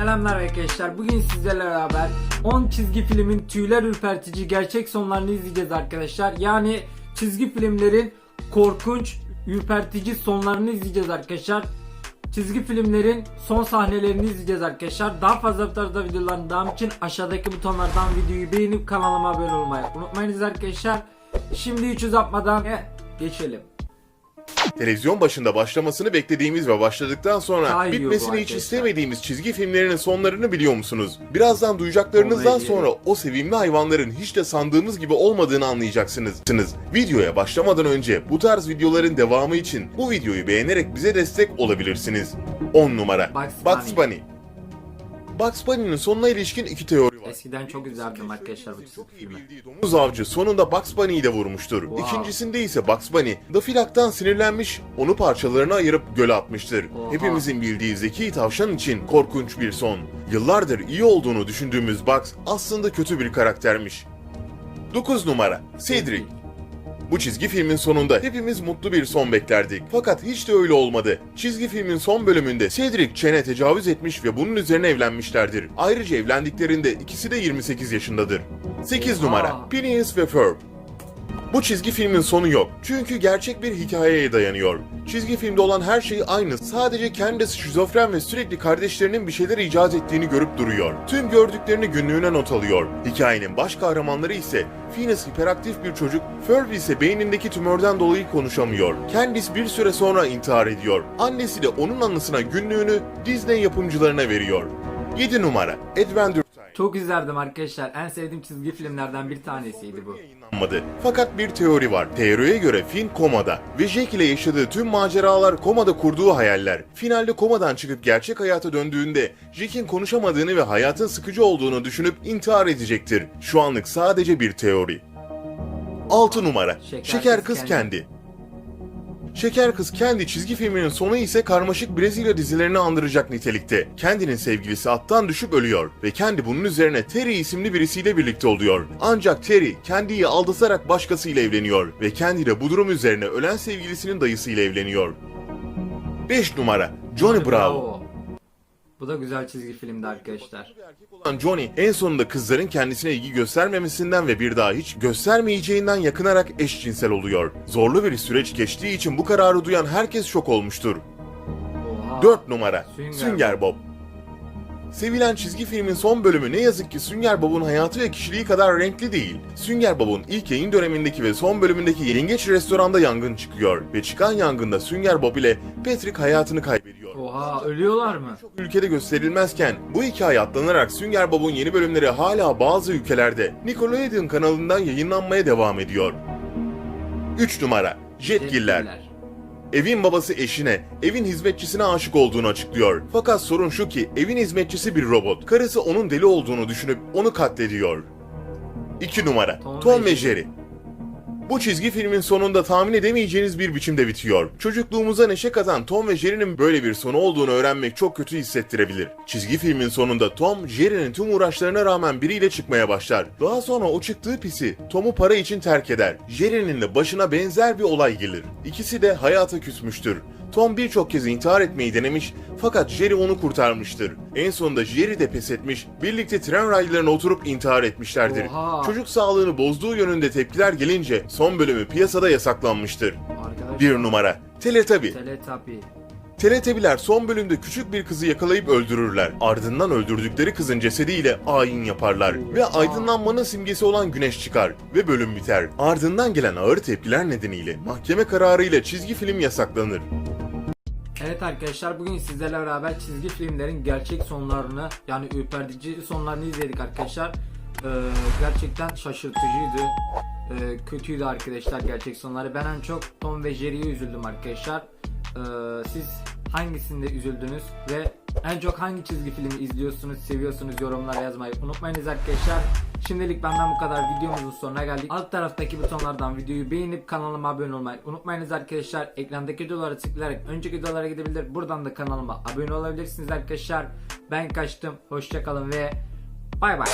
Selamlar arkadaşlar. Bugün sizlerle beraber 10 çizgi filmin tüyler ürpertici gerçek sonlarını izleyeceğiz arkadaşlar. Yani çizgi filmlerin korkunç, ürpertici sonlarını izleyeceğiz arkadaşlar. Çizgi filmlerin son sahnelerini izleyeceğiz arkadaşlar. Daha fazla bu tarzda videoların devamı için aşağıdaki butonlardan videoyu beğenip kanalıma abone olmayı unutmayınız arkadaşlar. Şimdi hiç uzatmadan eh, geçelim. Televizyon başında başlamasını beklediğimiz ve başladıktan sonra bu bitmesini hiç istemediğimiz çizgi filmlerinin sonlarını biliyor musunuz? Birazdan duyacaklarınızdan sonra o sevimli hayvanların hiç de sandığımız gibi olmadığını anlayacaksınız. Videoya başlamadan önce bu tarz videoların devamı için bu videoyu beğenerek bize destek olabilirsiniz. 10 numara Bugs Bunny. Bugs Bunny'nin sonuna ilişkin iki teori. Eskiden çok izlerdim arkadaşlar bu çizgi filmi. domuz avcı sonunda Bugs Bunny'yi de vurmuştur. Wow. İkincisinde ise Bugs Bunny, Daffy Duck'tan sinirlenmiş, onu parçalarına ayırıp göle atmıştır. Oha. Hepimizin bildiği zeki tavşan için korkunç bir son. Yıllardır iyi olduğunu düşündüğümüz Bugs aslında kötü bir karaktermiş. 9 numara Cedric bu çizgi filmin sonunda hepimiz mutlu bir son beklerdik. Fakat hiç de öyle olmadı. Çizgi filmin son bölümünde Cedric Chen'e tecavüz etmiş ve bunun üzerine evlenmişlerdir. Ayrıca evlendiklerinde ikisi de 28 yaşındadır. 8 Oha. numara Phineas ve Ferb bu çizgi filmin sonu yok. Çünkü gerçek bir hikayeye dayanıyor. Çizgi filmde olan her şey aynı. Sadece kendisi şizofren ve sürekli kardeşlerinin bir şeyler icat ettiğini görüp duruyor. Tüm gördüklerini günlüğüne not alıyor. Hikayenin baş kahramanları ise Phineas hiperaktif bir çocuk, Ferb ise beynindeki tümörden dolayı konuşamıyor. Candice bir süre sonra intihar ediyor. Annesi de onun anısına günlüğünü Disney yapımcılarına veriyor. 7 numara Adventure Çok izlerdim arkadaşlar. En sevdiğim çizgi filmlerden bir tanesiydi bu. Fakat bir teori var. Teoriye göre Finn komada ve Jack ile yaşadığı tüm maceralar komada kurduğu hayaller. Finalde komadan çıkıp gerçek hayata döndüğünde Jack'in konuşamadığını ve hayatın sıkıcı olduğunu düşünüp intihar edecektir. Şu anlık sadece bir teori. 6 numara. Şeker Şeker, Kız Kız Kendi. Kendi. Şeker Kız Kendi çizgi filminin sonu ise karmaşık Brezilya dizilerini andıracak nitelikte. Kendi'nin sevgilisi attan düşüp ölüyor ve Kendi bunun üzerine Terry isimli birisiyle birlikte oluyor. Ancak Terry Candy'yi aldatarak başkasıyla evleniyor ve Candy de bu durum üzerine ölen sevgilisinin dayısıyla evleniyor. 5 numara Johnny Bravo. Bu da güzel çizgi filmdi arkadaşlar. Johnny en sonunda kızların kendisine ilgi göstermemesinden ve bir daha hiç göstermeyeceğinden yakınarak eşcinsel oluyor. Zorlu bir süreç geçtiği için bu kararı duyan herkes şok olmuştur. Oha. 4 numara Sünger Sünger, Bob. Sevilen çizgi filmin son bölümü ne yazık ki Sünger Bob'un hayatı ve kişiliği kadar renkli değil. Sünger Bob'un ilk yayın dönemindeki ve son bölümündeki yengeç restoranda yangın çıkıyor ve çıkan yangında Sünger Bob ile Patrick hayatını kaybediyor. Oha ölüyorlar mı? Çok ülkede gösterilmezken bu hikaye atlanarak Sünger Bob'un yeni bölümleri hala bazı ülkelerde Nickelodeon kanalından yayınlanmaya devam ediyor. 3 numara Jetgiller. Jetgiller. Evin babası eşine, evin hizmetçisine aşık olduğunu açıklıyor. Fakat sorun şu ki evin hizmetçisi bir robot. Karısı onun deli olduğunu düşünüp onu katlediyor. 2 numara Tom Tom, ve Jerry. Bu çizgi filmin sonunda tahmin edemeyeceğiniz bir biçimde bitiyor. Çocukluğumuza neşe katan Tom ve Jerry'nin böyle bir sonu olduğunu öğrenmek çok kötü hissettirebilir. Çizgi filmin sonunda Tom, Jerry'nin tüm uğraşlarına rağmen biriyle çıkmaya başlar. Daha sonra o çıktığı pisi Tom'u para için terk eder. Jerry'nin de başına benzer bir olay gelir. İkisi de hayata küsmüştür. Tom birçok kez intihar etmeyi denemiş fakat Jerry onu kurtarmıştır. En sonunda Jerry de pes etmiş, birlikte tren raylarına oturup intihar etmişlerdir. Oha. Çocuk sağlığını bozduğu yönünde tepkiler gelince son bölümü piyasada yasaklanmıştır. Arkadaşlar. Bir numara Teletubby. Teletubby. Teletubby'ler son bölümde küçük bir kızı yakalayıp öldürürler. Ardından öldürdükleri kızın cesediyle ayin yaparlar. Ve aydınlanmanın simgesi olan güneş çıkar. Ve bölüm biter. Ardından gelen ağır tepkiler nedeniyle mahkeme kararıyla çizgi film yasaklanır. Evet arkadaşlar bugün sizlerle beraber çizgi filmlerin gerçek sonlarını yani ürpertici sonlarını izledik arkadaşlar. Ee, gerçekten şaşırtıcıydı. Ee, kötüydü arkadaşlar gerçek sonları. Ben en çok Tom ve Jerry'ye üzüldüm arkadaşlar. Ee, siz hangisinde üzüldünüz ve en çok hangi çizgi filmi izliyorsunuz, seviyorsunuz yorumlara yazmayı unutmayınız arkadaşlar. Şimdilik benden bu kadar videomuzun sonuna geldik. Alt taraftaki butonlardan videoyu beğenip kanalıma abone olmayı unutmayınız arkadaşlar. Ekrandaki videolara tıklayarak önceki videolara gidebilir. Buradan da kanalıma abone olabilirsiniz arkadaşlar. Ben kaçtım. Hoşçakalın ve bay bay.